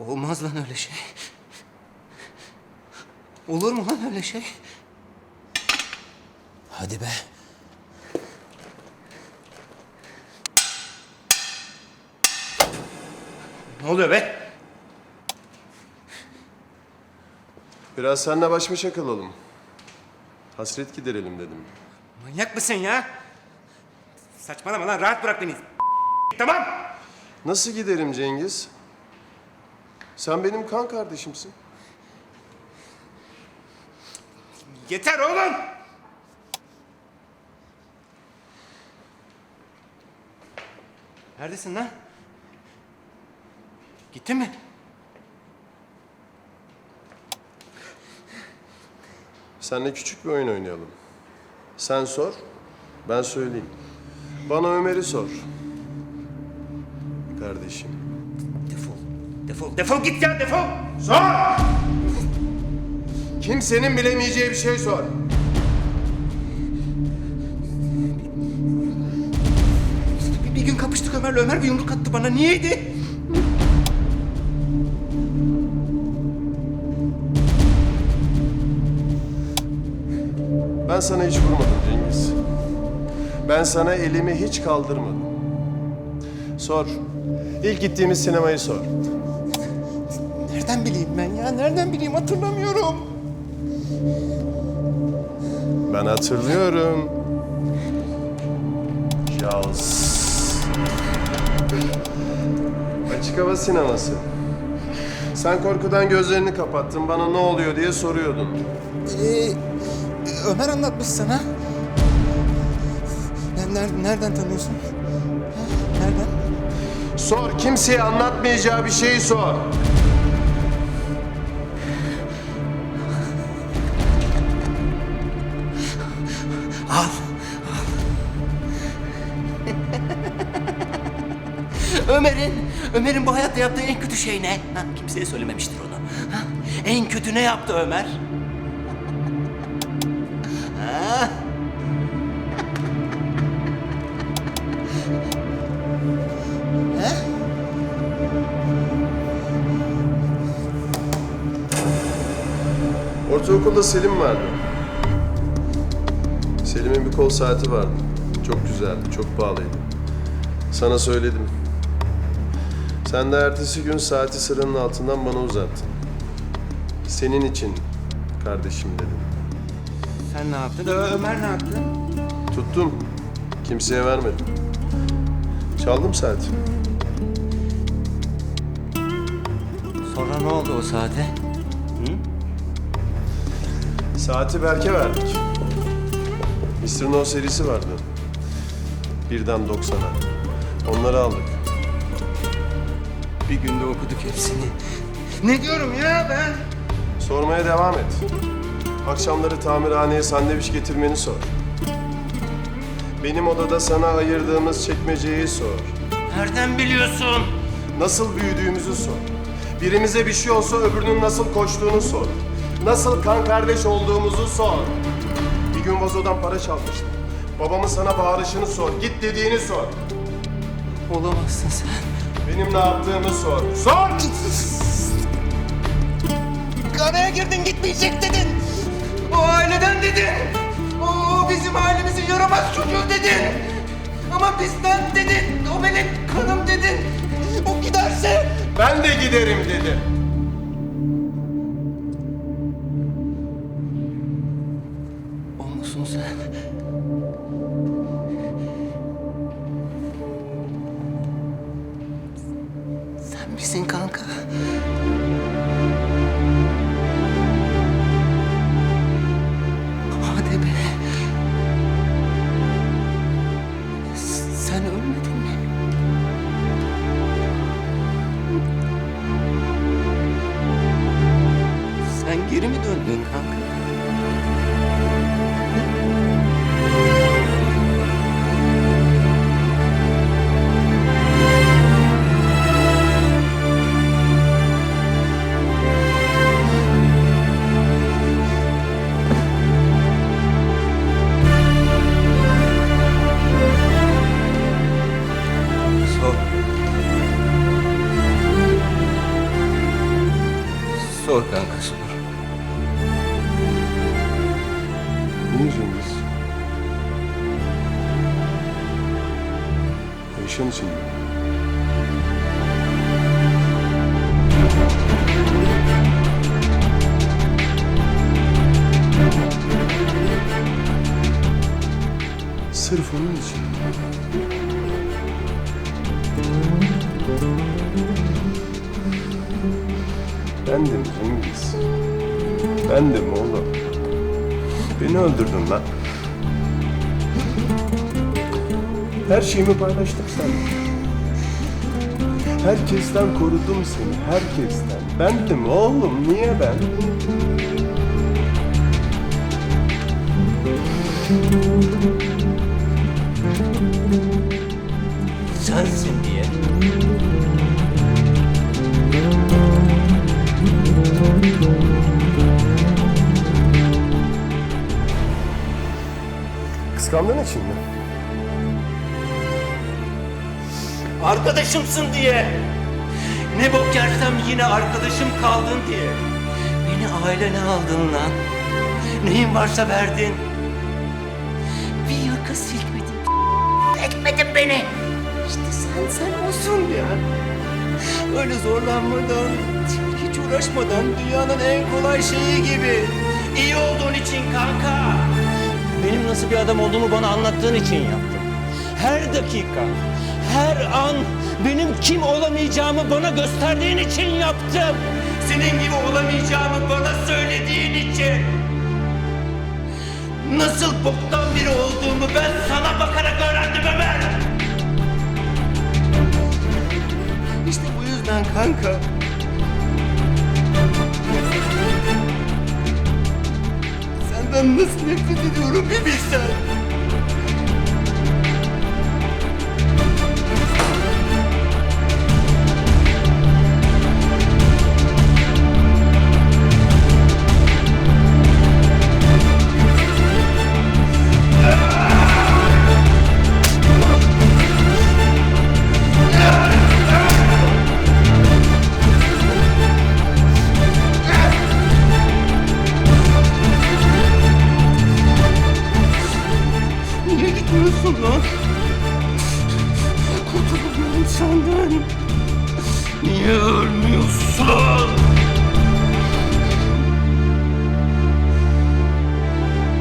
Olmaz lan öyle şey. Olur mu lan öyle şey? Hadi be. Ne oluyor be? Biraz seninle baş başa kalalım. Hasret giderelim dedim. Manyak mısın ya? Saçmalama lan rahat bırak beni. Tamam. Nasıl giderim Cengiz? Sen benim kan kardeşimsin. Yeter oğlum. Neredesin lan? Gittin mi? Seninle küçük bir oyun oynayalım. Sen sor, ben söyleyeyim. Bana Ömer'i sor. Kardeşim. Defol. Defol. Git ya defol. Sor. Kimsenin bilemeyeceği bir şey sor. Bir, bir gün kapıştık Ömer'le. Ömer bir yumruk attı bana. Niyeydi? Ben sana hiç vurmadım Cengiz. Ben sana elimi hiç kaldırmadım. Sor. İlk gittiğimiz sinemayı sor. Nereden bileyim ben ya? Nereden bileyim? Hatırlamıyorum. Ben hatırlıyorum. Jaws. Açık hava sineması. Sen korkudan gözlerini kapattın, bana ne oluyor diye soruyordun. Ee, Ömer anlatmış sana. Nereden, nereden tanıyorsun? Nereden? Sor, kimseye anlatmayacağı bir şeyi sor. Ömer'in, bu hayatta yaptığı en kötü şey ne? Ha, kimseye söylememiştir onu. Ha, en kötü ne yaptı Ömer? Ha? Ortaokulda Selim vardı. Selim'in bir kol saati vardı. Çok güzeldi, çok pahalıydı. Sana söyledim. Sen de ertesi gün saati sıranın altından bana uzattın. Senin için kardeşim dedim. Sen ne yaptın? Ö- Ömer ne yaptı? Tuttum. Kimseye vermedim. Çaldım saati. Sonra ne oldu o saate? Saati Berk'e verdik. Mr. No serisi vardı. Birden 90'a. Onları aldık. Bir günde okuduk hepsini. Ne diyorum ya ben? Sormaya devam et. Akşamları tamirhaneye sandviç getirmeni sor. Benim odada sana ayırdığımız çekmeceyi sor. Nereden biliyorsun? Nasıl büyüdüğümüzü sor. Birimize bir şey olsa öbürünün nasıl koştuğunu sor. Nasıl kan kardeş olduğumuzu sor. Bir gün vazodan para çalmıştım. Babamın sana bağırışını sor. Git dediğini sor. Olamazsın sen. Benim ne yaptığımı sor. Sor! Araya girdin gitmeyecek dedin. O aileden dedin. O bizim ailemizin yaramaz çocuğu dedin. Ama bizden dedin. O benim kanım dedin. O giderse Ben de giderim dedim. O musun sen? Sen mi döndün kanka? Cengiz? Ayşen için mi? Sırf onun için. Bendim Cengiz. Bendim oğlum. Beni öldürdün lan. Her şeyimi paylaştım seninle. Herkesten korudum seni, herkesten. Bendim oğlum, niye ben? Sensin Kıskandığın için mi? Arkadaşımsın diye. Ne bok yersem yine arkadaşım kaldın diye. Beni ailene aldın lan. Neyin varsa verdin. Bir yaka silkmedin. Etmedin beni. İşte sen sen olsun ya. Öyle zorlanmadan, hiç uğraşmadan dünyanın en kolay şeyi gibi. İyi olduğun için kanka. Benim nasıl bir adam olduğumu bana anlattığın için yaptım. Her dakika, her an benim kim olamayacağımı bana gösterdiğin için yaptım. Senin gibi olamayacağımı bana söylediğin için. Nasıl boktan biri olduğumu ben sana bakarak öğrendim Ömer. İşte bu yüzden kanka. Senden nasıl nefret ediyorum bir bilsen. lan. Kurtuluyorum senden. Niye ölmüyorsun?